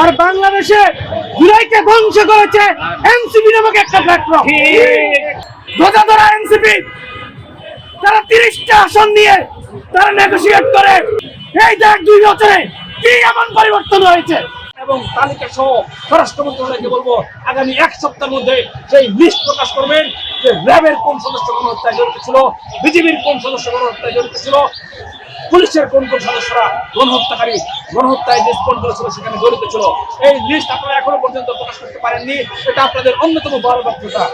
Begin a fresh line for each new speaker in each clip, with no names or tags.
আর বাংলাদেশে জুলাইকে ধ্বংস করেছে এনসিপি নামক একটা প্ল্যাটফর্ম ধ্বজা ধরা এনসিপি, তারা তিরিশটা আসন নিয়ে তারা নেগোসিয়েট করে। এই দেখ দুই বছরে কি এমন পরিবর্তন হয়েছে?
এবং তালিকা সহ স্বরাষ্ট্র মন্ত্রণালয়কে বলব, আগামী এক সপ্তাহের মধ্যে সেই লিস্ট প্রকাশ করবেন যে র্যাবের কোন সদস্য গণহত্যায় জড়িত ছিল, বিজেপির কোন সদস্য গণহত্যায় জড়িত ছিল। পুলিশের কোন কোন সদস্যরা গণহত্যাকারী গণহত্যায় যে স্পটগুলো ছিল সেখানে জড়িত ছিল, এই লিস্ট আপনারা এখনও পর্যন্ত প্রকাশ করতে পারেননি। এটা আপনাদের অন্যতম বড় ব্যর্থতা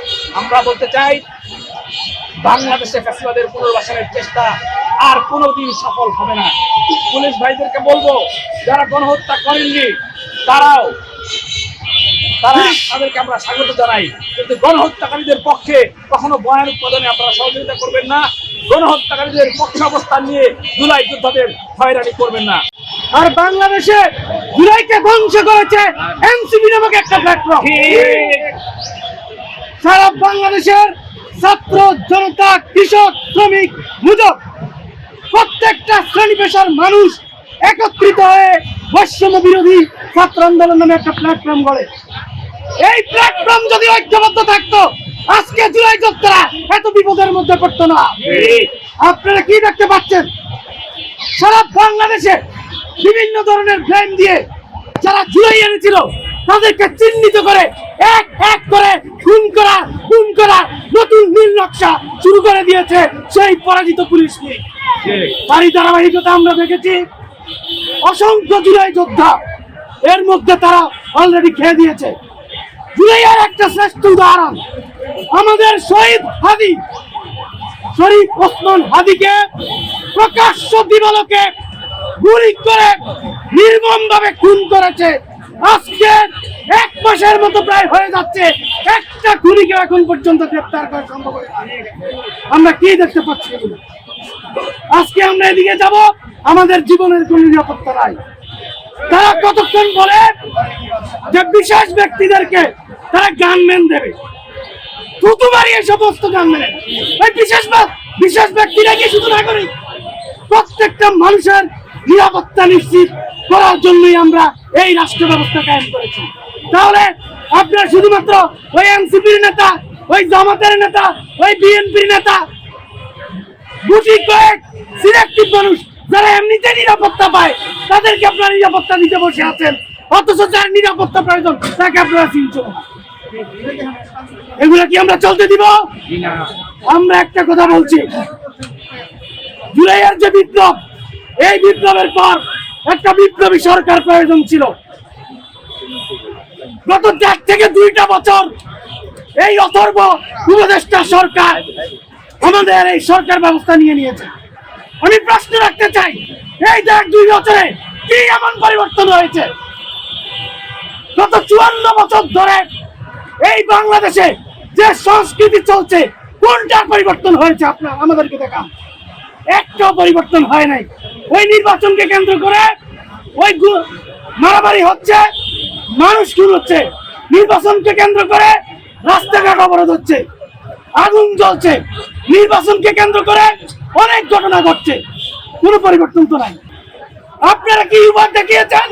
আমরা বলতে চাই, বাংলাদেশে ফ্যাসিবাদের পুনর্বাসনের চেষ্টা আর কোনোদিন সফল হবে না। পুলিশ ভাইদেরকে বলব, যারা গণহত্যা করেননি, তারাও, তারা তাদেরকে আমরা স্বাগত জানাই। কিন্তু গণহত্যাকারীদের পক্ষে কখনো বয়ান উৎপাদনে আপনারা সহযোগিতা করবেন না। গণহত্যাকারীদের পক্ষে অবস্থান নিয়ে জুলাই যোদ্ধাদের হয়রানি করবেন না।
আর বাংলাদেশে জুলাইকে ধ্বংস করেছে এনসিপি নামক একটা প্ল্যাটফর্ম সারা বাংলাদেশের ছাত্র জনতা কৃষক শ্রমিক মুজব প্রত্যেকটা শ্রেণি পেশার মানুষ একত্রিত হয়ে বৈষম্য বিরোধী ছাত্র আন্দোলন নামে একটা প্ল্যাটফর্ম গড়ে। এই প্ল্যাটফর্ম যদি ঐক্যবদ্ধ থাকতো আজকে জুলাই যোদ্ধারা এত বিপদের মধ্যে পড়তো না। আপনারা কি দেখতে পাচ্ছেন? সারা বাংলাদেশে বিভিন্ন ধরনের ব্লেম দিয়ে যারা জুলাই এনেছিল, তাদেরকে চিহ্নিত করে, এক এক করে খুন করা খুন করা নতুন নীল নকশা শুরু করে দিয়েছে সেই পরাজিত পুলিশ লীগ। তারই ধারাবাহিকতা আমরা দেখেছি। অসংখ্য জুলাই যোদ্ধা এর মধ্যে তারা অলরেডি খেয়ে দিয়েছে। জুলাইয়ের একটা শ্রেষ্ঠ উদাহরণ। আমাদের শহীদ হাদি শরীফ ওসমান হাদিকে প্রকাশ্য দিবালোকে গুলি করে নির্মম ভাবে খুন করেছে। আজকে এক মাসের মতো প্রায় হয়ে যাচ্ছে, একটা খুনিকে এখন পর্যন্ত গ্রেপ্তার করা সম্ভব আমরা কি দেখতে পাচ্ছি আজকে আমরা এদিকে যাব, আমাদের জীবনের কোন নিরাপত্তা নাই। তারা কতক্ষণ বলে যে বিশেষ ব্যক্তিদেরকে তারা গানম্যান দেবে। প্রথমবারই এই সমস্ত গানম্যানের এই বিশেষ বিশেষ ব্যক্তিরা কি শুধু নাগরিক প্রত্যেকটা মানুষের নিরাপত্তা নিশ্চিত করার জন্যই আমরা এই রাষ্ট্র ব্যবস্থা কায়েম করেছি। তাহলে আপনারা শুধুমাত্র ওই এনসিপির নেতা, ওই জামাতের নেতা, ওই বিএনপির নেতা গুটি কয়েক সিলেক্টিভ মানুষ যারা এমনিতে নিরাপত্তা পায়, তাদেরকে আপনারা নিরাপত্তা দিতে বসে আছেন। অথচ যার নিরাপত্তা প্রয়োজন, তাকে আপনারা চিনছেন না। এগুলো কি আমরা চলতে দিব? আমরা একটা কথা বলছি। জুলাইয়ের যে বিপ্লব এই বিপ্লবের পর একটা বিপ্লবী সরকার প্রয়োজন ছিল। গত দেড় থেকে দুইটা বছর এই অথর্ব উপদেষ্টা সরকার আমাদের এই সরকার ব্যবস্থা নিয়ে নিয়েছে। আমি প্রশ্ন রাখতে চাই এই দেখ দুই বছরে কি এমন পরিবর্তন হয়েছে? গত চুয়ান্ন বছর ধরে এই বাংলাদেশে যে সংস্কৃতি চলছে, কোনটা পরিবর্তন হয়েছে আপনার আমাদেরকে দেখান? একটাও পরিবর্তন হয় নাই। ওই নির্বাচনকে কেন্দ্র করে ওই মারামারি হচ্ছে, মানুষ খুন হচ্ছে। নির্বাচনকে কেন্দ্র করে রাস্তাঘাট অবরোধ হচ্ছে, আগুন জ্বলছে। নির্বাচনকে কেন্দ্র করে অনেক ঘটনা ঘটছে। কোনো পরিবর্তন তো নাই। আপনারা কি উপায় দেখিয়েছেন?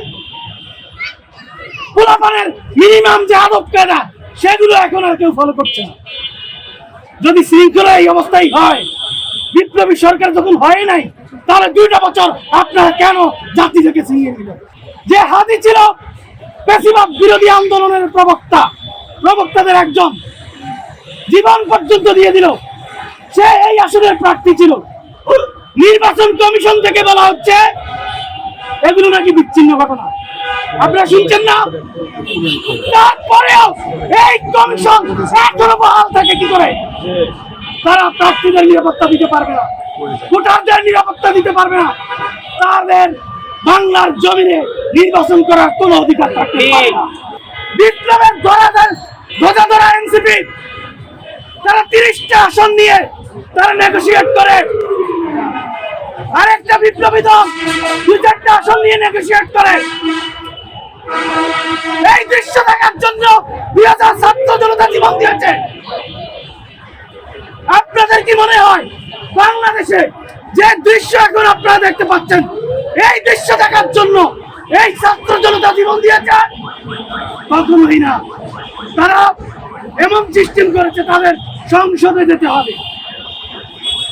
পোলাপানের মিনিমাম যে আদব কায়দা সেগুলো এখন আর কেউ ফলো করছে না। যদি শৃঙ্খলা এই অবস্থায় হয়, বিপ্লবী সরকার যখন হয় নাই, তাহলে দুইটা বছর আপনারা কেন জাতি থেকে ছিনিয়ে নিলেন যে হাতি ছিল বেশিরভাগ বিরোধী আন্দোলনের প্রবক্তা, প্রবক্তাদের একজন, জীবন পর্যন্ত দিয়ে দিল। সে এই আসনের প্রার্থী ছিল। নির্বাচন কমিশন থেকে বলা হচ্ছে এগুলো নাকি বিচ্ছিন্ন ঘটনা। আপনারা শুনছেন না? তারপরেও এই কমিশন এখনও বহাল থাকে কি করে? তারা প্রার্থীদের নিরাপত্তা দিতে পারবে না। ভোটারদের নিরাপত্তা দিতে পারবে না। তাদের বাংলার জমিনে নির্বাচন করার কোন অধিকার থাকতে। বিপ্লবের ধরাদের ধ্বজা ধরা এনসিপি, তারা তিরিশটা আসন নিয়ে তারা নেগোসিয়েট করে। আরেকটা বিপ্লবী দল দু চারটা আসন নিয়ে নেগোসিয়েট করে। এই দৃশ্য দেখার জন্য দুই হাজার ছাত্র জনতা জীবন দিয়েছে। আপনাদের কি মনে হয় বাংলাদেশে যে দৃশ্য এখন আপনারা দেখতে পাচ্ছেন, এই দৃশ্য দেখার জন্য এই ছাত্র জনতা জীবন দিয়েছে? কখনোই না। তারা এমন সিস্টেম করেছে, তাদের সংসদে যেতে হবে।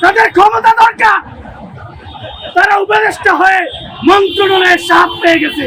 তাদের ক্ষমতা দরকার। তারা উপদেষ্টা হয়ে মন্ত্রণালয়ের সাপ পেয়ে গেছে।